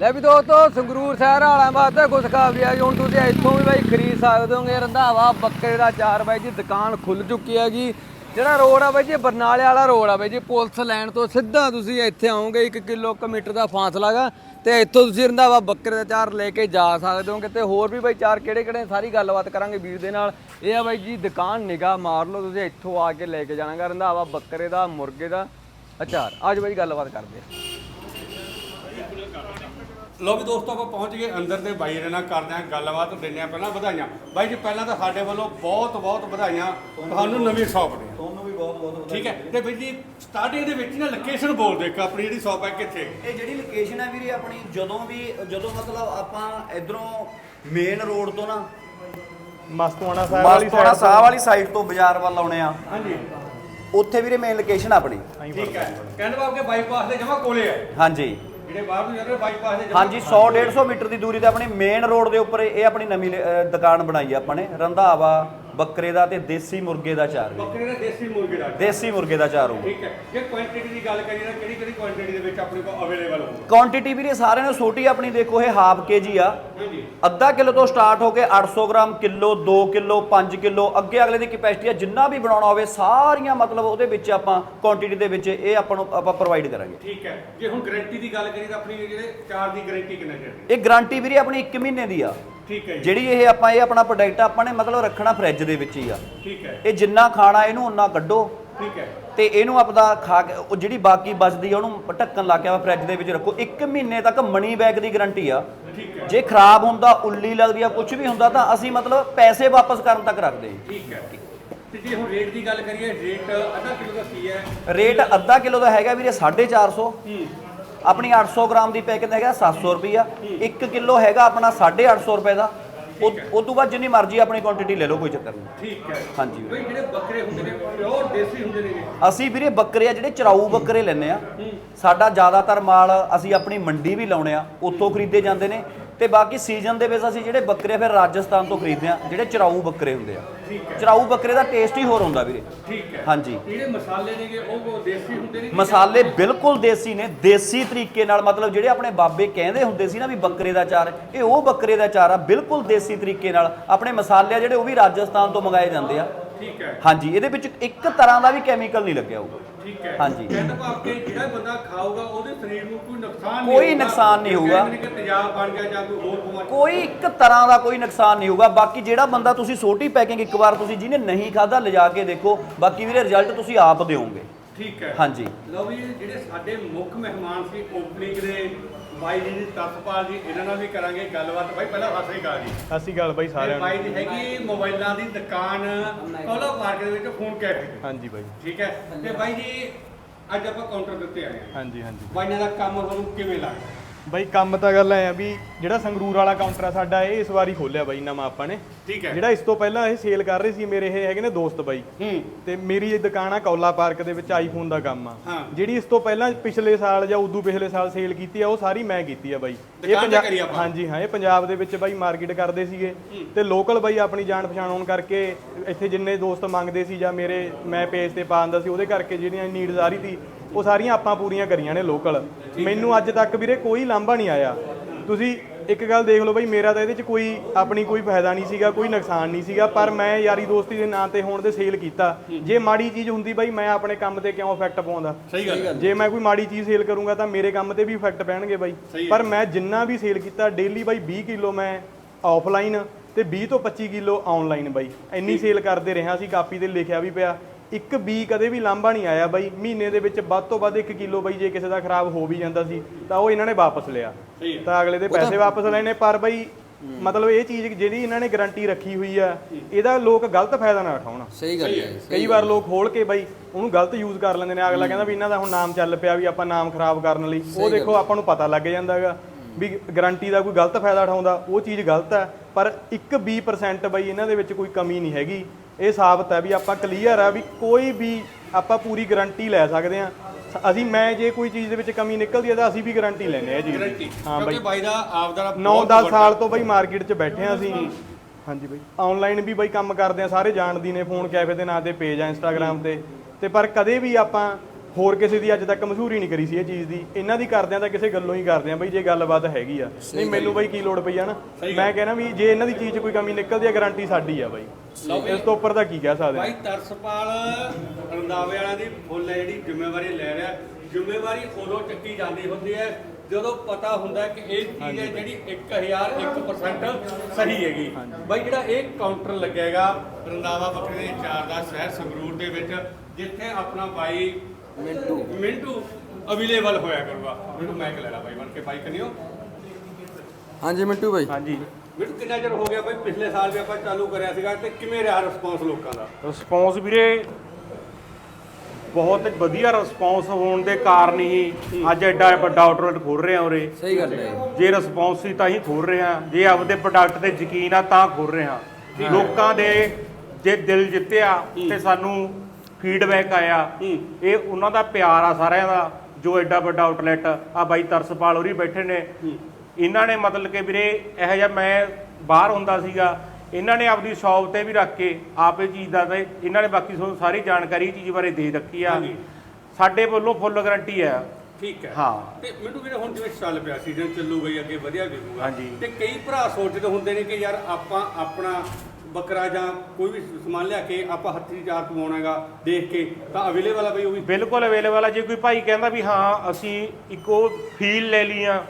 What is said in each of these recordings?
ਲੈ ਵੀ ਦੋਸਤੋ, ਸੰਗਰੂਰ ਸ਼ਹਿਰ ਵਾਲਿਆਂ ਵਾਸਤੇ ਖੁਸ਼ਖਬਰੀ ਆ ਜੀ ਹੁਣ ਤੁਸੀਂ ਇੱਥੋਂ ਵੀ ਬਾਈ ਖਰੀਦ ਸਕਦੇ ਹੋਗੇ। ਰੰਧਾਵਾ, ਬੱਕਰੇ ਦਾ ਚਾਰ ਬਾਈ ਜੀ, ਦੁਕਾਨ ਖੁੱਲ ਚੁੱਕੀ ਹੈਗੀ। ਜਿਹੜਾ ਰੋਡ ਆ ਬਾਈ ਜੀ ਬਰਨਾਲੇ ਵਾਲਾ ਰੋਡ ਆ ਬਾਈ ਜੀ। ਪੁਲਿਸ ਲਾਈਨ ਤੋਂ ਸਿੱਧਾ ਤੁਸੀਂ ਇੱਥੇ ਆਓਗੇ 1 ਕਿਲੋਮੀਟਰ ਦਾ ਫਾਸਲਾ ਗਾ ਤੇ ਇੱਥੋਂ ਤੁਸੀਂ ਰੰਧਾਵਾ ਬੱਕਰੇ ਦਾ ਚਾਰ ਲੈ ਕੇ ਜਾ ਸਕਦੇ ਹੋਗੇ। ਤੇ ਹੋਰ ਵੀ ਬਾਈ ਚਾਰ ਕਿਹੜੇ ਕਿਹੜੇ ਸਾਰੀ ਗੱਲਬਾਤ ਕਰਾਂਗੇ ਵੀਰ ਦੇ ਨਾਲ। ਇਹ ਆ ਬਾਈ ਜੀ, ਦੁਕਾਨ ਨਿਗਾਹ ਮਾਰ ਲਓ, ਤੁਸੀਂ ਇੱਥੋਂ ਆ ਕੇ ਲੈ ਕੇ ਜਾਣਾਗਾ ਰੰਧਾਵਾ ਬੱਕਰੇ ਦਾ, ਮੁਰਗੇ ਦਾ। ਅਚਾਰ ਅੱਜ ਬਾਈ, ਗੱਲਬਾਤ ਕਰਦੇ ਆ। ਲੋ ਵੀ ਦੋਸਤੋ ਆਪਾਂ ਪਹੁੰਚ ਗਏ ਅੰਦਰ ਤੇ ਬਾਈ ਦੇ ਨਾਲ ਕਰਦੇ ਆਂ ਗੱਲਬਾਤ ਦਿੰਦੇ ਆਂ ਪਹਿਲਾਂ ਵਧਾਈਆਂ। ਬਾਈ ਜੀ ਪਹਿਲਾਂ ਤਾਂ ਸਾਡੇ ਵੱਲੋਂ ਬਹੁਤ ਬਹੁਤ ਵਧਾਈਆਂ। ਤੁਹਾਨੂੰ ਨਵੀਂ ਸ਼ਾਪ ਦੀਆਂ ਤੁਹਾਨੂੰ ਵੀ ਬਹੁਤ ਬਹੁਤ ਠੀਕ ਹੈ। ਤੇ ਬਾਈ ਜੀ ਸਟਾਰਟਿੰਗ ਦੇ ਵਿੱਚ ਨਾ ਲੋਕੇਸ਼ਨ ਬੋਲ ਦੇ ਆਪਣੀ ਜਿਹੜੀ ਸ਼ਾਪ ਹੈ ਕਿੱਥੇ? ਇਹ ਜਿਹੜੀ ਲੋਕੇਸ਼ਨ ਹੈ ਵੀਰੇ ਆਪਣੀ ਜਦੋਂ ਵੀ ਜਦੋਂ ਮਤਲਬ ਆਪਾਂ ਇਧਰੋਂ ਮੇਨ ਰੋਡ ਤੋਂ ਨਾ ਮਸਤਵਾਣਾ ਸਾਹਿਬ ਵਾਲੀ ਮਸਤੋਣਾ ਸਾਹਿਬ ਵਾਲੀ ਸਾਈਡ ਤੋਂ ਬਾਜ਼ਾਰ ਵੱਲ ਆਉਣੇ ਆ। ਹਾਂਜੀ। ਉੱਥੇ ਵੀਰੇ ਮੇਨ ਲੋਕੇਸ਼ਨ ਆਪਣੀ। ਠੀਕ ਹੈ। ਕਹਿੰਦੇ ਬਾਬ ਕੇ ਬਾਈਪਾਸ ਦੇ ਜਮਾ ਕੋਲੇ ਹੈ। ਹਾਂਜੀ। ਜਿਹੜੇ ਬਾਹਰ ਨੂੰ ਜਾਂਦੇ ਬਾਈਪਾਸ ਦੇ ਜਮਾਂ ਹਾਂਜੀ 100 150 ਮੀਟਰ ਦੀ ਦੂਰੀ ਤੇ ਆਪਣੀ ਮੇਨ ਰੋਡ ਦੇ ਉੱਪਰ ਇਹ ਆਪਣੀ ਨਵੀਂ ਲ- ਅਹ ਦੁਕਾਨ ਬਣਾਈ ਆ ਆਪਾਂ ਨੇ ਰੰਧਾਵਾ ਬੱਕਰੇ ਦਾ ਤੇ ਦੇਸੀ ਮੁਰਗੇ ਦਾ ਚਾਰ ਵੀ ਬੱਕਰੇ ਦਾ ਦੇਸੀ ਮੁਰਗੇ ਦਾ ਦੇਸੀ ਮੁਰਗੇ ਦਾ ਚਾਰ ਹੋਊ ਠੀਕ ਹੈ। ਜੇ ਕੁਆਂਟੀਟੀ ਦੀ ਗੱਲ ਕਰੀਏ ਤਾਂ ਕਿਹੜੀ ਕਿਹੜੀ ਕੁਆਂਟੀਟੀ ਦੇ ਵਿੱਚ ਆਪਣੇ ਕੋਲ ਅਵੇਲੇਬਲ ਹੋਊਗਾ ਕੁਆਂਟੀਟੀ ਵੀਰੇ ਸਾਰਿਆਂ ਨੂੰ ਛੋਟੀ ਆਪਣੀ ਦੇਖੋ ਇਹ ਹਾਫ ਕੇਜੀ ਆ। ਅੱਧਾ ਕਿਲੋ ਤੋਂ ਸਟਾਰਟ ਹੋ ਕੇ 800 ਗ੍ਰਾਮ ਕਿਲੋ 2 ਕਿਲੋ 5 ਕਿਲੋ ਅੱਗੇ ਅਗਲੇ ਦੀ ਕੈਪੈਸਿਟੀ ਆ ਜਿੰਨਾ ਵੀ ਬਣਾਉਣਾ ਹੋਵੇ ਸਾਰੀਆਂ ਮਤਲਬ ਉਹਦੇ ਵਿੱਚ ਆਪਾਂ ਕੁਆਂਟੀਟੀ ਦੇ ਵਿੱਚ ਇਹ ਆਪਾਂ ਨੂੰ ਆਪਾਂ ਪ੍ਰੋਵਾਈਡ ਕਰਾਂਗੇ। ਠੀਕ ਹੈ। ਜੇ ਹੁਣ ਗਾਰੰਟੀ ਦੀ ਗੱਲ ਕਰੀਏ ਤਾਂ ਆਪਣੀ ਜਿਹੜੇ ਚਾਰ ਦੀ ਗਾਰੰਟੀ ਕਿੰਨਾ ਚਿਰ ਦੀ ਇਹ ਗਾਰੰਟੀ ਵੀਰੇ ਆਪਣੀ 1 ਮਹੀਨੇ ਦੀ ਆ। ਠੀਕ ਹੈ ਜਿਹੜੀ ਇਹ ਆਪਾਂ ਇਹ ਆਪਣਾ ਪ੍ਰੋਡਕਟ ਆਪਾਂ ਨੇ ਮਤਲਬ ਰੱਖਣਾ ਫ੍ਰਿਜ ਦੇ ਵਿੱਚ ਹੀ ਆ। ਠੀਕ ਹੈ। ਇਹ ਜਿੰਨਾ ਖਾਣਾ ਇਹਨੂੰ ਉਨਾ ਕੱਢੋ। ਠੀਕ ਹੈ। ਤੇ ਇਹਨੂੰ ਆਪਦਾ ਖਾ ਕੇ ਉਹ ਜਿਹੜੀ ਬਾਕੀ ਬਚਦੀ ਆ ਉਹਨੂੰ ਢੱਕਣ ਲਾ ਕੇ ਆਪਾਂ ਫ੍ਰਿਜ ਦੇ ਵਿੱਚ ਰੱਖੋ। 1 ਮਹੀਨੇ ਤੱਕ ਮਨੀ ਬੈਗ ਦੀ ਗਾਰੰਟੀ ਆ। ਜੇ ਖਰਾਬ ਹੁੰਦਾ ਉੱਲੀ ਲੱਗਦੀ ਆ ਕੁਝ ਵੀ ਹੁੰਦਾ ਤਾਂ ਅਸੀਂ ਮਤਲਬ ਪੈਸੇ ਵਾਪਸ ਕਰਨ ਤੱਕ ਰੱਖਦੇ। ਹਾਂ ਠੀਕ ਹੈ। ਤੇ ਜੇ ਹੁਣ ਰੇਟ ਦੀ ਗੱਲ ਕਰੀਏ ਰੇਟ ਅੱਧਾ ਕਿਲੋ ਦਾ ਕੀ ਹੈ? ਰੇਟ ਅੱਧਾ ਕਿਲੋ ਦਾ ਹੈਗਾ ਵੀਰੇ 450 ਹੂੰ। ਆਪਣੀ 800 ਗ੍ਰਾਮ ਦੀ ਪੈਕੇਜ ਹੈਗਾ 700 ਰੁਪਿਆ 1 ਕਿਲੋ ਹੈਗਾ ਆਪਣਾ 850 ਰੁਪਏ ਦਾ। ਉਹ ਤੋਂ ਬਾਅਦ ਜਿੰਨੀ ਮਰਜ਼ੀ ਆਪਣੀ ਕੁਆਂਟੀਟੀ ਲੈ ਲਓ ਕੋਈ ਚੱਕਰ ਨਹੀਂ। ਠੀਕ ਹੈ। ਹਾਂਜੀ। ਬਈ ਜਿਹੜੇ ਬੱਕਰੇ ਹੁੰਦੇ ਨੇ ਪਿਓਰ ਦੇਸੀ ਹੁੰਦੇ ਨੇ ਅਸੀਂ ਵੀਰੇ ਬੱਕਰੇ ਆ ਜਿਹੜੇ ਚਰਾਊ ਬੱਕਰੇ ਲੈਨੇ ਆ। ਸਾਡਾ ਜ਼ਿਆਦਾਤਰ ਮਾਲ ਅਸੀਂ ਆਪਣੀ ਮੰਡੀ ਵੀ ਲਾਉਣੇ ਆ ਉੱਥੋਂ ਖਰੀਦੇ ਜਾਂਦੇ ਨੇ। ਤੇ ਬਾਕੀ ਸੀਜ਼ਨ ਦੇ ਵਿੱਚ ਅਸੀਂ ਜਿਹੜੇ ਬੱਕਰੇ ਫਿਰ ਰਾਜਸਥਾਨ ਤੋਂ ਖਰੀਦਦੇ ਆ ਜਿਹੜੇ ਚਰਾਊ ਬੱਕਰੇ ਹੁੰਦੇ ਆ। ਚਰਾਊ ਬੱਕਰੇ ਦਾ ਟੇਸਟ ਹੀ ਹੋਰ ਹੁੰਦਾ ਵੀਰੇ। ਠੀਕ ਹੈ। ਹਾਂਜੀ। ਜਿਹੜੇ ਮਸਾਲੇ ਨੇਗੇ ਉਹ ਉਹ ਦੇਸੀ ਹੁੰਦੇ ਨੇ ਮਸਾਲੇ ਬਿਲਕੁਲ ਦੇਸੀ ਨੇ ਦੇਸੀ ਤਰੀਕੇ ਨਾਲ ਮਤਲਬ ਜਿਹੜੇ ਆਪਣੇ ਬਾਬੇ ਕਹਿੰਦੇ ਹੁੰਦੇ ਸੀ ਨਾ ਵੀ ਬੱਕਰੇ ਦਾ ਚਾਰ ਇਹ ਉਹ ਬੱਕਰੇ ਦਾ ਚਾਰ ਆ ਬਿਲਕੁਲ ਦੇਸੀ ਤਰੀਕੇ ਨਾਲ ਆਪਣੇ ਮਸਾਲੇ ਆ ਜਿਹੜੇ ਉਹ ਵੀ ਰਾਜਸਥਾਨ ਤੋਂ ਮੰਗਾਏ ਜਾਂਦੇ ਆ। ਠੀਕ ਹੈ। ਹਾਂਜੀ ਇਹਦੇ ਵਿੱਚ ਇੱਕ ਤਰ੍ਹਾਂ ਦਾ ਵੀ ਕੈਮੀਕਲ ਨਹੀਂ ਲੱਗਿਆ ਹੋਊਗਾ। ਠੀਕ ਹੈ। ਹਾਂਜੀ। ਕਹਿੰਦਾ ਭਾਵ ਕਿ ਜਿਹੜਾ ਬੰਦਾ ਖਾਊਗਾ ਉਹਦੇ ਸਰੀਰ ਨੂੰ ਕੋਈ ਨੁਕਸਾਨ ਨਹੀਂ ਕੋਈ। ਨੁਕਸਾਨ ਨਹੀਂ ਹੋਊਗਾ। ਕਿ ਤੇਜ਼ਾਬ ਬਣ ਗਿਆ ਜਾਂ ਕੋਈ ਹੋਰ ਬਿਮਾਰੀ। ਕੋਈ ਇੱਕ ਤਰ੍ਹਾਂ ਦਾ ਕੋਈ ਨੁਕਸਾਨ ਨਹੀਂ ਹੋਊਗਾ। ਬਾਕੀ ਜਿਹੜਾ ਬੰਦਾ ਤੁਸੀਂ ਛੋਟੀ ਪੈਕਿੰਗ ਇੱਕ ਵਾਰ ਤੁਸੀਂ ਜਿਹਨੇ ਨਹੀਂ ਖਾਦਾ ਲਿਜਾ ਕੇ ਦੇਖੋ। ਬਾਕੀ ਵੀਰੇ ਰਿਜ਼ਲਟ ਤੁਸੀਂ ਆਪ ਦਿਓਗੇ। ਠੀਕ ਹੈ। ਹਾਂਜੀ। ਲਓ ਵੀ ਜਿਹੜੇ ਸਾਡੇ ਮੁੱਖ ਮਹਿਮਾਨ ਸੀ ਓਪਨਿੰਗ ਦੇ ਬਾਈ ਜੀ ਦੀ ਤਤਪਾਲ ਜੀ ਇਹਨਾਂ ਨਾਲ ਵੀ ਕਰਾਂਗੇ ਗੱਲਬਾਤ। ਬਾਈ ਪਹਿਲਾਂ ਸਤਿ ਸ੍ਰੀ ਅਕਾਲ ਜੀ। ਸ਼੍ਰੀ ਅਕਾਲ ਬਾਈ ਤੇ ਸਾਰਿਆਂ ਬਾਈ ਨੂੰ ਦੀ ਹੈਗੀ ਮੋਬਾਈਲਾਂ ਦੀ ਦੁਕਾਨ ਕੋਲਾ ਪਾਰਕ ਦੇ ਵਿੱਚ ਫੋਨ ਕੈਫੇ। ਹਾਂਜੀ ਬਾਈ। ਠੀਕ ਹੈ? ਤੇ ਬਾਈ ਜੀ ਅੱਜ ਆਪਾਂ ਕਾਊਂਟਰ ਦੇ ਉੱਤੇ ਆਏ ਹਾਂ। ਹਾਂਜੀ ਹਾਂਜੀ। ਬਾਈਆਂ ਦਾ ਕੰਮ ਤੁਹਾਨੂੰ ਕਿਵੇਂ ਲੱਗਦਾ? ਬਾਈ ਕੰਮ ਤਾਂ ਗੱਲ ਐ ਆ ਵੀ ਜਿਹੜਾ ਸੰਗਰੂਰ ਵਾਲਾ ਕਾਊਂਟਰ ਆ ਸਾਡਾ ਇਹ ਇਸ ਵਾਰੀ ਖੋਲਿਆ ਬਾਈ ਨਵਾਂ ਆਪਾਂ ਨੇ। ਠੀਕ ਹੈ। ਜਿਹੜਾ ਇਸ ਤੋਂ ਪਹਿਲਾਂ ਇਹ ਸੇਲ ਕਰ ਰਹੇ ਸੀ ਮੇਰੇ ਇਹ ਹੈਗੇ ਨੇ ਦੋਸਤ ਬਾਈ। ਹੂੰ। ਤੇ ਮੇਰੀ ਇਹ ਦੁਕਾਨ ਆ ਕੌਲਾ ਪਾਰਕ ਦੇ ਵਿੱਚ ਆਈਫੋਨ ਦਾ ਕੰਮ ਆ। ਹਾਂ। ਜਿਹੜੀ ਇਸ ਤੋਂ ਪਹਿਲਾਂ ਪਿਛਲੇ ਸਾਲ ਜਾਂ ਉਦੋਂ ਪਿਛਲੇ ਸਾਲ ਸੇਲ ਕੀਤੀ ਆ ਉਹ ਸਾਰੀ ਮੈਂ ਕੀਤੀ ਆ ਬਾਈ। ਦੁਕਾਨ ਤੇ ਪੰਜਾ- ਕਰੀ ਆਪਾਂ। ਹਾਂਜੀ ਹਾਂ ਇਹ ਪੰਜਾਬ ਦੇ ਵਿੱਚ ਬਾਈ ਮਾਰਕੀਟ ਕਰਦੇ ਸੀਗੇ। ਤੇ ਲੋਕਲ ਬਾਈ ਆਪਣੀ ਜਾਣ ਪਛਾਣ ਹੋਣ ਕਰਕੇ ਇੱਥੇ ਜਿੰਨੇ ਦੋਸਤ ਮੰਗਦੇ ਸੀ ਜਾਂ ਮੇਰੇ ਮੈਂ ਪੇਜ ਤੇ ਪਾ ਦਿੰਦਾ ਸੀ ਉਹਦੇ ਕਰਕੇ ਜਿਹੜੀਆਂ ਨੀਡਸ ਆ ਰਹੀ ਸੀ ਉਹ ਸਾਰੀਆਂ ਆਪਾਂ ਪੂਰੀਆਂ ਕਰੀਆਂ ਨੇ ਲੋਕਲ ਮੈਨੂੰ ਅੱਜ ਤੱਕ ਵੀਰੇ ਕੋਈ ਲਾਂਭਾ ਨਹੀਂ ਆਇਆ। ਤੁਸੀਂ ਇੱਕ ਗੱਲ ਦੇਖ ਲਓ ਬਈ ਮੇਰਾ ਤਾਂ ਇਹਦੇ 'ਚ ਕੋਈ ਆਪਣੀ ਕੋਈ ਫਾਇਦਾ ਨਹੀਂ ਸੀਗਾ ਕੋਈ ਨੁਕਸਾਨ ਨਹੀਂ ਸੀਗਾ ਪਰ ਮੈਂ ਯਾਰੀ ਦੋਸਤੀ ਦੇ ਨਾਂ ਤੇ ਹੋਣ ਦੇ ਸੇਲ ਕੀਤਾ। ਜੇ ਮਾੜੀ ਚੀਜ਼ ਹੁੰਦੀ ਬਈ ਮੈਂ ਆਪਣੇ ਕੰਮ ਤੇ ਕਿਉਂ ਇਫੈਕਟ ਪਾਉਂਦਾ? ਸਹੀ ਗੱਲ। ਜੇ ਮੈਂ ਕੋਈ ਮਾੜੀ ਚੀਜ਼ ਸੇਲ ਕਰੂੰਗਾ ਤਾਂ ਮੇਰੇ ਕੰਮ ਤੇ ਵੀ ਇਫੈਕਟ ਪੈਣਗੇ ਬਾਈ। ਪਰ ਮੈਂ ਜਿੰਨਾ ਵੀ ਸੇਲ ਕੀਤਾ ਡੇਲੀ ਬਾਈ 20 ਕਿਲੋ ਮੈਂ ਆਫਲਾਈਨ ਤੇ 20 ਤੋਂ 25 ਕਿਲੋ ਆਨਲਾਈਨ ਬਾਈ। ਇੰਨੀ ਸੇਲ ਕਰਦੇ ਰਿਹਾ ਸੀ ਕਾਪੀ ਤੇ ਲਿਖਿਆ ਵੀ ਪਿਆ। ਇੱਕ ਬੀ ਕਦੇ ਵੀ ਲਾਂਭਾ ਨਹੀਂ ਆਇਆ ਬਾਈ। ਮਹੀਨੇ ਦੇ ਵਿੱਚ ਵੱਧ ਤੋਂ ਵੱਧ 1 ਕਿਲੋ ਬਾਈ ਜੇ ਕਿਸੇ ਦਾ ਖਰਾਬ ਹੋ ਵੀ ਜਾਂਦਾ ਸੀ ਤਾਂ ਉਹ ਇਹਨਾਂ ਨੇ ਵਾਪਸ ਲਿਆ। ਤਾਂ ਅਗਲੇ ਦੇ ਪੈਸੇ ਵਾਪਸ ਲੈਣੇ ਪਰ ਬਾਈ ਮਤਲਬ ਇਹ ਚੀਜ਼ ਜਿਹੜੀ ਇਹਨਾਂ ਨੇ ਗਾਰੰਟੀ ਰੱਖੀ ਹੋਈ ਆ ਇਹਦਾ ਲੋਕ ਗਲਤ ਫਾਇਦਾ ਨਾ ਉਠਾਉਣ। ਸਹੀ ਗੱਲ ਹੈ ਕਈ ਵਾਰ ਲੋਕ ਖੋਲ ਕੇ ਬਾਈ ਉਹਨੂੰ ਗਲਤ ਯੂਜ਼ ਕਰ ਲੈਂਦੇ ਨੇ। ਅਗਲਾ ਕਹਿੰਦਾ ਵੀ ਇਹਨਾਂ ਦਾ ਹੁਣ ਨਾਮ ਚੱਲ ਪਿਆ ਵੀ ਆਪਾਂ ਨਾਮ ਖਰਾਬ ਕਰਨ ਲਈ। ਉਹ ਦੇਖੋ ਆਪਾਂ ਨੂੰ ਪਤਾ ਲੱਗ ਜਾਂਦਾਗਾ ਵੀ ਗਾਰੰਟੀ ਦਾ ਕੋਈ ਗਲਤ ਫਾਇਦਾ ਉਠਾਉਂਦਾ ਉਹ ਚੀਜ਼ ਗਲਤ ਹੈ। ਪਰ 1% ਬਾਈ ਇਹਨਾਂ ਦੇ ਵਿੱਚ ਕੋਈ ਕਮੀ ਨਹੀਂ ਹੈਗੀ। ਇਹ ਸਾਬਤ ਹੈ ਵੀ ਆਪਾਂ ਕਲੀਅਰ ਆ ਵੀ ਕੋਈ ਵੀ ਆਪਾਂ ਪੂਰੀ ਗਾਰੰਟੀ ਲੈ ਸਕਦੇ ਆ ਅਸੀਂ ਮੈਂ ਜੇ ਕੋਈ ਚੀਜ਼ ਦੇ ਵਿੱਚ ਕਮੀ ਨਿਕਲਦੀ ਹੈ ਤਾਂ ਅਸੀਂ ਵੀ ਗਾਰੰਟੀ ਲੈਨੇ ਆ ਜੀ। ਗਾਰੰਟੀ ਹਾਂ ਬਾਈ ਕਿਉਂਕਿ ਬਾਈ। ਦਾ ਆਪਦਾ 9-10 ਸਾਲ ਤੋਂ ਬਈ ਮਾਰਕੀਟ 'ਚ ਬੈਠੇ ਆ ਅਸੀਂ। ਹਾਂਜੀ ਬਈ। ਆਨਲਾਈਨ ਵੀ ਬਈ ਕੰਮ ਕਰਦੇ ਆ ਸਾਰੇ ਜਾਣਦੀ ਨੇ ਫੋਨ ਕੈਫੇ ਦੇ ਨਾਂ ਤੇ ਪੇਜ ਆ ਇੰਸਟਾਗ੍ਰam ਤੇ। ਤੇ ਪਰ ਕਦੇ ਵੀ ਆਪਾਂ ਹੋਰ ਕਿਸੇ ਦੀ ਅੱਜ ਤੱਕ ਮਸ਼ਹੂਰੀ ਨਹੀਂ ਕਰੀ ਸੀ ਇਹ ਚੀਜ਼ ਦੀ। ਇਹਨਾਂ ਦੀ ਕਰਦਿਆਂ ਤਾਂ ਕਿਸੇ ਗੱਲੋਂ ਹੀ ਕਰਦੇ ਆ ਬਈ ਜੇ ਗੱਲਬਾਤ ਹੈਗੀ ਆ। ਨਹੀਂ ਮੈਨੂੰ ਬਈ ਕੀ ਲੋੜ ਪਈ ਆ ਨਾ? ਮੈਂ ਕਹਿੰਦਾ ਵੀ ਜੇ ਇਹਨਾਂ ਦੀ ਚੀਜ਼ 'ਚ ਕੋਈ ਕਮੀ ਨਿਕਲਦੀ ਆ ਗਾਰੰਟੀ ਸਾਡੀ ਆ ਬਾਈ। ਇਸ ਤੋਂ ਉੱਪਰ ਤਾਂ ਕੀ ਕਹਿ ਸਕਦੇ ਭਾਈ ਤਰਸਪਾਲ ਰੰਦਾਵੇ ਵਾਲਿਆਂ ਦੀ ਫੁੱਲ ਹੈ ਜਿਹੜੀ ਜ਼ਿੰਮੇਵਾਰੀ ਲੈ ਰਿਹਾ। ਜ਼ਿੰਮੇਵਾਰੀ ਉਦੋਂ ਚੱਕੀ ਜਾਂਦੀ ਹੁੰਦੀ ਹੈ ਜਦੋਂ ਪਤਾ ਹੁੰਦਾ ਕਿ ਇਹ ਚੀਜ਼ ਹੈ ਜਿਹੜੀ 1001% ਸਹੀ ਹੈਗੀ। ਭਾਈ ਜਿਹੜਾ ਇਹ ਕਾਊਂਟਰ ਲੱਗੇਗਾ ਰੰਦਾਵਾ ਬੱਕਰੇ ਦੇ ਚਾਰ ਦਾ ਸ਼ਹਿਰ ਸੰਗਰੂਰ ਦੇ ਵਿੱਚ ਜਿੱਥੇ ਆਪਣਾ ਬਾਈ ਮਿੰਟੂ। ਮਿੰਟੂ ਅਵੇਲੇਬਲ ਹੋਇਆ ਕਰੂਗਾ। ਮੈਨੂੰ ਮੈਕ ਲੈ ਲਾ ਬਾਈ ਬਣ ਕੇ ਬਾਈ ਕਰਿਓ ਹਾਂਜੀ ਮਿੰਟੂ ਬਾਈ। ਹਾਂਜੀ। ਮਿੰਟੂ ਕਿੰਨਾ ਚਿਰ ਹੋ ਗਿਆ ਬਾਈ? ਪਿਛਲੇ ਸਾਲ ਵੀ ਆਪਾਂ ਚਾਲੂ ਕਰਿਆ ਸੀਗਾ ਤੇ ਕਿਵੇਂ ਰਿਹਾ ਰਿਸਪੌਂਸ ਲੋਕਾਂ ਦਾ? ਰਿਸਪੌਂਸ ਵੀਰੇ ਬਹੁਤ ਵਧੀਆ ਰਿਸਪੌਂਸ ਹੋਣ ਦੇ ਕਾਰਨ ਹੀ ਅੱਜ ਐਡਾ ਵੱਡਾ ਆਊਟਲੈਟ ਖੋਲ ਰਹੇ ਆ ਉਰੇ। ਸਹੀ ਗੱਲ ਹੈ। ਜੇ ਰਿਸਪੌਂਸ ਸੀ ਤਾਂ ਹੀ ਖੋਲ ਰਹੇ ਆ। ਜੇ ਆਪਦੇ ਪ੍ਰੋਡਕਟ ਤੇ ਯਕੀਨ ਆ ਤਾਂ ਖੋਲ ਰਹੇ ਆ। ਲੋਕਾਂ ਦੇ ਜੇ ਦਿਲ ਜਿੱਤਿਆ ਤੇ ਸਾਨੂੰ ਫੀਡਬੈਕ ਆਇਆ। ਇਹ ਉਹਨਾਂ ਦਾ ਪਿਆਰ ਆ ਸਾਰਿਆਂ ਦਾ ਜੋ ਐਡਾ ਵੱਡਾ ਆਊਟਲੈਟ ਆ। ਬਾਈ ਤਰਸਪਾਲ ਹੋਰੀ ਬੈਠੇ ਨੇ। ਇਹਨਾਂ ਨੇ ਮਤਲਬ ਕਿ ਵੀਰੇ ਇਹੋ ਜਿਹਾ ਮੈਂ ਬਾਹਰ ਹੁੰਦਾ ਸੀਗਾ। ਇਹਨਾਂ ਨੇ ਆਪਦੀ ਸ਼ੌਪ ਤੇ ਵੀ ਰੱਖ ਕੇ ਆਪ ਚੀਜ਼ ਦਾ ਤੇ ਇਹਨਾਂ ਨੇ ਬਾਕੀ ਤੁਹਾਨੂੰ ਸਾਰੀ ਜਾਣਕਾਰੀ ਚੀਜ਼ ਬਾਰੇ ਦੇ ਰੱਖੀ ਆ। ਸਾਡੇ ਵੱਲੋਂ ਫੁੱਲ ਗਾਰੰਟੀ ਹੈ ਠੀਕ ਹੈ। ਹਾਂ। ਤੇ ਮੈਨੂੰ ਵੀਰੇ ਹੁਣ ਜਿਵੇਂ ਚੱਲ ਪਿਆ ਸੀਜ਼ਨ ਚੱਲੂਗਾ ਅੱਗੇ ਵਧੀਆ ਵਿਕੂਗਾ। ਤੇ ਕਈ ਭਰਾ ਸੋਚਦੇ ਹੁੰਦੇ ਨੇ ਕਿ ਯਾਰ ਆਪਾਂ ਆਪਣਾ ਬੱਕਰਾ ਜਾਂ ਕੋਈ ਵੀ ਸਮਾਨ ਲਿਆ ਕੇ ਆਪਾਂ ਹੱਥੀ ਚਾਰ ਕਮਾਉਣਾਗਾ ਦੇਖ ਕੇ ਤਾਂ ਅਵੇਲੇਬਲ ਆ ਬਈ ਉਹ ਵੀ। ਬਿਲਕੁਲ ਅਵੇਲੇਬਲ ਆ। ਜੇ ਕੋਈ ਭਾਈ ਕਹਿੰਦਾ ਵੀ ਹਾਂ ਅਸੀਂ ਇੱਕ ਉਹ ਫੀਲ ਲੈ ਲਈ ਆ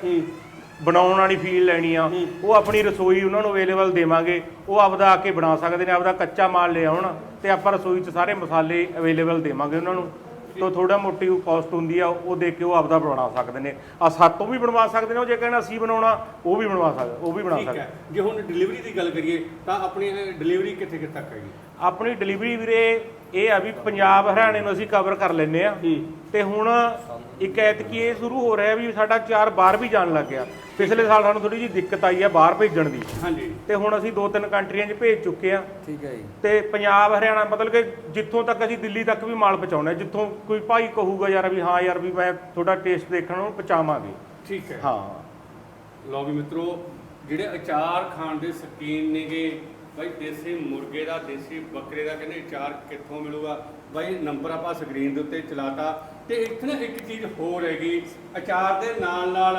ਬਣਾਉਣ ਵਾਲੀ ਫੀਲ ਲੈਣੀ ਆ ਉਹ ਆਪਣੀ ਰਸੋਈ ਉਹਨਾਂ ਨੂੰ ਅਵੇਲੇਬਲ ਦੇਵਾਂਗੇ। ਉਹ ਆਪਦਾ ਆ ਕੇ ਬਣਾ ਸਕਦੇ ਨੇ ਆਪਦਾ ਕੱਚਾ ਮਾਲ ਲੈ ਆਉਣ ਤੇ ਆਪਾਂ ਰਸੋਈ 'ਚ ਸਾਰੇ ਮਸਾਲੇ ਅਵੇਲੇਬਲ ਦੇਵਾਂਗੇ ਉਹਨਾਂ ਨੂੰ। ਤੋਂ ਥੋੜਾ ਮੋਟੀ ਕਾਸਟ ਹੁੰਦੀ ਆ ਉਹ ਦੇਖ ਕੇ ਉਹ ਆਪਦਾ ਬਣਾ ਸਕਦੇ ਨੇ। ਆ ਸਾਤੋਂ ਵੀ ਬਣਵਾ ਸਕਦੇ ਨੇ ਉਹ ਜੇ ਕਹਿਣਾ ਅਸੀਂ ਬਣਾਉਣਾ ਉਹ ਵੀ ਬਣਵਾ ਸਕਦੇ ਉਹ ਵੀ ਬਣਾ ਠੀਕ ਸਕਦੇ। ਹੈ ਜੇ ਹੁਣ ਡਿਲੀਵਰੀ ਦੀ ਗੱਲ ਕਰੀਏ ਤਾਂ ਆਪਣੀ ਡਿਲੀਵਰੀ ਕਿੱਥੇ ਕਿੱਥੇ ਤੱਕ ਹੈਗੀ? ਆਪਣੀ ਡਿਲੀਵਰੀ ਵੀਰੇ ਇਹ ਆ ਵੀ ਪੰਜਾਬ ਹਰਿਆਣੇ ਨੂੰ ਅਸੀਂ ਕਵਰ ਕਰ ਲੈਨੇ ਆ। ਤੇ ਹੁਣ ਇੱਕ ਐਤਕੀ ਇਹ ਸ਼ੁਰੂ ਹੋ ਰਿਹਾ ਵੀ ਸਾਡਾ ਚਾਰ ਬਾਹਰ ਵੀ ਜਾਣ ਲੱਗ ਗਿਆ। ਪਿਛਲੇ ਸਾਲ ਸਾਨੂੰ ਥੋੜੀ ਜਿਹੀ ਦਿੱਕਤ ਆਈ ਆ ਬਾਹਰ ਭੇਜਣ ਦੀ। ਹਾਂਜੀ। ਤੇ ਹੁਣ ਅਸੀਂ ਦੋ ਤਿੰਨ ਕੰਟਰੀਆਂ 'ਚ ਭੇਜ ਚੁੱਕੇ ਆ। ਠੀਕ ਹੈ ਜੀ। ਤੇ ਪੰਜਾਬ ਹਰਿਆਣਾ ਮਤਲਬ ਕਿ ਜਿੱਥੋਂ ਤੱਕ ਅਸੀਂ ਦਿੱਲੀ ਤੱਕ ਵੀ ਮਾਲ ਪਹੁੰਚਾਉਣਾ ਜਿੱਥੋਂ ਕੋਈ ਭਾਈ ਕਹੂਗਾ ਯਾਰ ਵੀ ਹਾਂ ਯਾਰ ਵੀ ਮੈਂ ਤੁਹਾਡਾ ਟੇਸਟ ਦੇਖਣ ਨੂੰ ਪਹੁੰਚਾਵਾਂਗੇ। ਠੀਕ ਹੈ। ਹਾਂ। ਲਓ ਵੀ ਮਿੱਤਰੋ ਜਿਹੜੇ ਅਚਾਰ ਖਾਣ ਦੇ ਸ਼ਕੀਨ ਨੇਗੇ ਬਾਈ ਦੇਸੀ ਮੁਰਗੇ ਦਾ ਦੇਸੀ ਬੱਕਰੇ ਦਾ ਕਹਿੰਦੇ ਅਚਾਰ ਕਿੱਥੋਂ ਮਿਲੂਗਾ? ਬਾਈ ਨੰਬਰ ਆਪਾਂ ਸਕਰੀਨ ਦੇ ਉੱਤੇ ਚਲਾਤਾ ਤੇ ਇੱਥੇ ਨਾ ਇੱਕ ਚੀਜ਼ ਹੋਰ ਹੈਗੀ। ਅਚਾਰ ਦੇ ਨਾਲ ਨਾਲ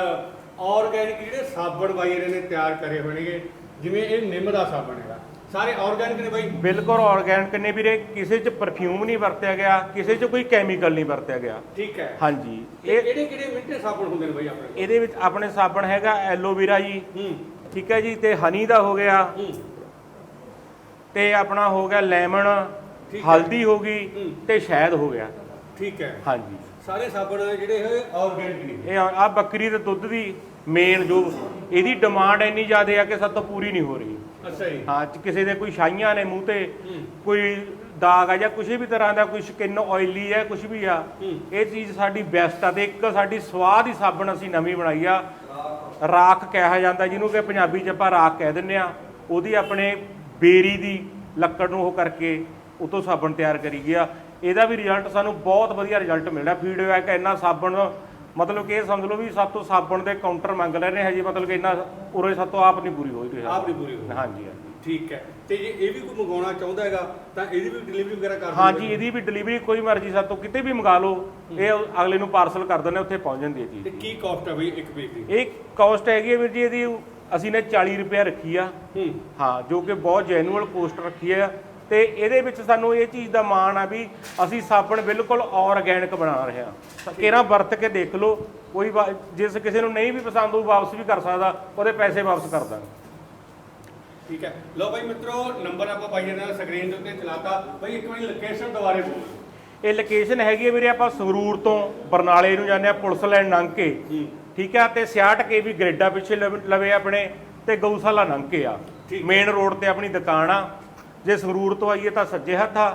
ਆਰਗੈਨਿਕ ਜਿਹੜੇ ਸਾਬਣ ਬਾਈ ਇਹਨਾਂ ਨੇ ਤਿਆਰ ਕਰੇ ਹੋਏ ਨੇਗੇ ਜਿਵੇਂ ਇਹ ਨਿੰਮ ਦਾ ਸਾਬਣ ਹੈਗਾ। ਸਾਰੇ ਆਰਗੈਨਿਕ ਨੇ ਬਾਈ? ਬਿਲਕੁਲ ਆਰਗੈਨਿਕ ਨੇ ਵੀਰੇ ਕਿਸੇ 'ਚ ਪਰਫਿਊਮ ਨਹੀਂ ਵਰਤਿਆ ਗਿਆ ਕਿਸੇ 'ਚ ਕੋਈ ਕੈਮੀਕਲ ਨਹੀਂ ਵਰਤਿਆ ਗਿਆ। ਠੀਕ ਹੈ। ਹਾਂਜੀ। ਇਹ ਕਿਹੜੇ ਕਿਹੜੇ ਮਿੱਠੇ ਸਾਬਣ ਹੁੰਦੇ ਨੇ ਬਾਈ ਆਪਣੇ ਕੋਲ? ਇਹਦੇ ਵਿੱਚ ਆਪਣੇ ਸਾਬਣ ਹੈਗਾ ਐਲੋਵੇਰਾ ਜੀ। ਹੂੰ। ਠੀਕ ਹੈ ਜੀ ਤੇ ਹਨੀ ਦਾ ਹੋ ਗਿਆ। ਤੇ ਆਪਣਾ ਹੋ ਗਿਆ ਲੈਮਨ ਠੀਕ ਹੈ। ਹਲਦੀ ਹੋ ਗਈ ਹੂੰ। ਤੇ ਸ਼ਹਿਦ ਹੋ ਗਿਆ ਠੀਕ ਹੈ ਹਾਂਜੀ ਸਾਰੇ ਸਾਬਣ ਜਿਹੜੇ ਹੋਏ ਆਰਗੈਨਿਕ ਨੇ ਇਹ ਆ ਬੱਕਰੀ ਦੇ ਦੁੱਧ ਦੀ ਮੇਨ ਜੋ ਇਹਦੀ ਡਿਮਾਂਡ ਇੰਨੀ ਜ਼ਿਆਦਾ ਆ ਕਿ ਸਾਡੇ ਤੋਂ ਪੂਰੀ ਨਹੀਂ ਹੋ ਰਹੀ ਅੱਛਾ ਜੀ ਹਾਂ ਚ- ਕਿਸੇ ਦੇ ਕੋਈ ਛਾਈਆਂ ਨੇ ਮੂੰਹ ਤੇ ਹੂੰ। ਕੋਈ ਦਾਗ ਆ ਜਾਂ ਕਿਸੇ ਵੀ ਤਰ੍ਹਾਂ ਦਾ ਕੋਈ ਸਕਿਨ ਆਇਲੀ ਹੈ ਕੁਝ ਵੀ ਆ ਹੂੰ। ਇਹ ਚੀਜ਼ ਸਾਡੀ ਬੈਸਟ ਆ ਤੇ ਇੱਕ ਸਾਡੀ ਸਵਾਦ ਹੀ ਸਾਬਣ ਅਸੀਂ ਨਵੀਂ ਬਣਾਈ ਆ ਰਾਖ ਕਿਹਾ ਜਾਂਦਾ ਜਿਹਨੂੰ ਕਿ ਪੰਜਾਬੀ ਚ ਆਪਾਂ ਰਾਖ ਕਹਿ ਦਿੰਦੇ ਆ ਉਹਦੀ ਆਪਣੇ ਬੇਰੀ ਦੀ ਲੱਕੜ ਨੂੰ ਉਹ ਕਰਕੇ ਉਤੋਂ ਸਾਬਣ ਤਿਆਰ ਕਰੀ ਗਿਆ। ਇਹਦਾ ਵੀ ਰਿਜ਼ਲਟ ਸਾਨੂੰ ਬਹੁਤ ਵਧੀਆ ਰਿਜ਼ਲਟ ਮਿਲਦਾ ਫੀਡਬੈਕ ਇੰਨਾ ਸਾਬਣ ਮਤਲਬ ਕਿ ਇਹ ਸਮਝ ਲਓ ਵੀ ਸਾਤੋਂ ਸਾਬਣ ਦੇ ਕਾਊਂਟਰ ਮੰਗ ਲੈ ਰਹੇ ਹਜੇ ਮਤਲਬ ਕਿ ਇੰਨਾ ਉਰੇ ਸਾਤੋਂ ਆਪ ਨਹੀਂ ਪੂਰੀ ਹੋਈ ਰਹੀ ਆਪ ਨਹੀਂ ਪੂਰੀ ਹੋਈ। ਹਾਂਜੀ ਹਾਂਜੀ। ਠੀਕ ਹੈ। ਤੇ ਜੇ ਇਹ ਵੀ ਕੋਈ ਮੰਗਾਉਣਾ ਚਾਹੁੰਦਾ ਹੈਗਾ ਤਾਂ ਇਹਦੀ ਵੀ ਡਿਲੀਵਰੀ ਵਗੈਰਾ ਕਰ ਦਿੰਦੇ ਹਾਂਜੀ ਇਹਦੀ ਵੀ ਡਿਲੀਵਰੀ ਕੋਈ ਮਰਜ਼ੀ ਸਾਤੋਂ ਕਿਤੇ ਵੀ ਮੰਗਾ ਲਓ। ਇਹ ਅਗਲੇ ਨੂੰ ਪਾਰਸਲ ਕਰ ਦਿੰਦੇ ਉੱਥੇ ਪਹੁੰਚ ਜਾਂਦੀ ਹੈ ਤੇ ਚੀਜ਼ ਕੀ ਕਾਸਟ ਹੈ ਬਈ ਇੱਕ ਪੀਸ ਦੀ? ਇਹ ਕਾਸਟ ਹੈਗੀ ਹੈ ਵੀਰ ਜੀ ਇਹਦੀ ਅਸੀਂ ਨੇ 40 ਰੁਪਏ ਰੱਖੀ ਆ। ਹੂੰ। ਜੋ ਕਿ ਬਹੁਤ ਜੈਨੂਅਲ ਕੋਸਟ ਰੱਖੀ ਹੈ ਤੇ ਇਹਦੇ ਵਿੱਚ ਸਾਨੂੰ ਇਹ ਚੀਜ਼ ਦਾ ਮਾਣ ਆ ਵੀ ਅਸੀਂ ਸਾਬਣ ਬਿਲਕੁਲ ਆਰਗੈਨਿਕ ਬਣਾ ਰਹੇ ਹਾਂ ਕਿਹੜਾ ਵਰਤ ਕੇ ਦੇਖ ਲਓ ਕੋਈ ਜਿਸ ਕਿਸੇ ਨੂੰ ਨਹੀਂ ਵੀ ਪਸੰਦ ਉਹ ਵਾਪਸ ਵੀ ਕਰ ਸਕਦਾ ਉਹਦੇ ਪੈਸੇ ਵਾਪਸ ਕਰ ਦਾਂਗੇ। ਠੀਕ ਹੈ। ਲਓ ਬਾਈ ਮਿੱਤਰੋ ਨੰਬਰ ਆਪਾਂ ਬਾਈ ਨਾਲ ਸਕਰੀਨ ਦੇ ਉੱਤੇ ਚਲਾਤਾ। ਬਾਈ ਇੱਕ ਵਾਰੀ ਲੋਕੇਸ਼ਨ ਦੁਬਾਰੇ ਬੋਲੋ। ਇਹ ਲੋਕੇਸ਼ਨ ਹੈਗੀ ਹੈ ਵੀਰੇ ਆਪਾਂ ਸੰਗਰੂਰ ਤੋਂ ਬਰਨਾਲੇ ਨੂੰ ਜਾਂਦੇ ਆ ਪੁਲਿਸ ਲਾਈਨ ਲੰਘ ਕੇ। ਠੀਕ ਆ ਤੇ 66 ਕੇ ਵੀ ਗ੍ਰੇਡਾ ਪਿੱਛੇ ਲਵ- ਲਵੇ ਆਪਣੇ ਤੇ ਗਊਸ਼ਾਲਾ ਲੰਘ ਕੇ ਆ। ਠੀਕ। ਮੇਨ ਰੋਡ ਤੇ ਆਪਣੀ ਦੁਕਾਨ ਆ। ਜੇ ਸੰਗਰੂਰ ਤੋਂ ਆਈਏ ਤਾਂ ਸੱਜੇ ਹੱਥ ਆ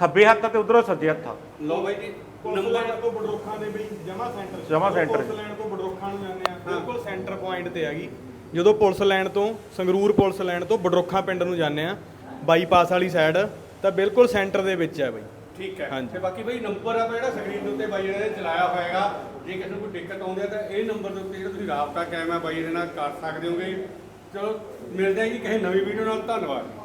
ਖੱਬੇ ਹੱਥ ਆ ਤੇ ਉਧਰੋਂ ਸੱਜੇ ਹੱਥ ਆ। ਲਓ ਬਾਈ ਜੀ ਨੰਬਰ ਤੋਂ ਬਡਰੋਖਾਂ ਦੇ ਬਈ ਜਮਾ ਸੈਂਟਰ। ਜਮਾਂ center ਪੁਲਿਸ ਲਾਈਨ ਤੋਂ ਬਡਰੋਖਾਂ ਨੂੰ ਜਾਂਦੇ ਆ। ਬਿਲਕੁਲ ਸੈਂਟਰ ਪੁਆਇੰਟ ਤੇ ਹੈਗੀ ਜਦੋਂ ਪੁਲਿਸ ਲਾਈਨ ਤੋਂ ਸੰਗਰੂਰ ਪੁਲਿਸ ਲਾਈਨ ਤੋਂ ਬਡਰੋਖਾਂ ਪਿੰਡ ਨੂੰ ਜਾਂਦੇ ਆ ਬਾਈਪਾਸ ਵਾਲੀ ਸਾਈਡ ਤਾਂ ਬਿਲਕੁਲ ਸੈਂਟਰ ਦੇ ਵਿੱਚ ਹੈ ਬਈ। ਠੀਕ ਹੈ। ਤੇ ਬਾਕੀ ਬਾਈ ਨੰਬਰ ਆ ਜਿਹੜਾ ਸਕਰੀਨ ਦੇ ਉੱਤੇ ਬਾਈ ਨੇ ਚਲਾਇਆ ਹੋਏਗਾ ਜੇ ਕਿਸੇ ਨੂੰ ਕੋਈ ਦਿੱਕਤ ਆਉਂਦੀ ਹੈ ਤਾਂ ਇਹ ਨੰਬਰ ਦੇ ਉੱਤੇ ਜਿਹੜਾ ਤੁਸੀਂ ਰਾਬਤਾ ਕਾਇਮ ਹੈ ਬਾਈ ਦੇ ਨਾਲ ਕਰ ਸਕਦੇ ਹੋਗੇ। ਚਲੋ ਮਿਲਦੇ ਹਾਂ ਜੀ ਕਿਸੇ ਨਵੀਂ ਵੀਡੀਓ ਨਾਲ। ਧੰਨਵਾਦ।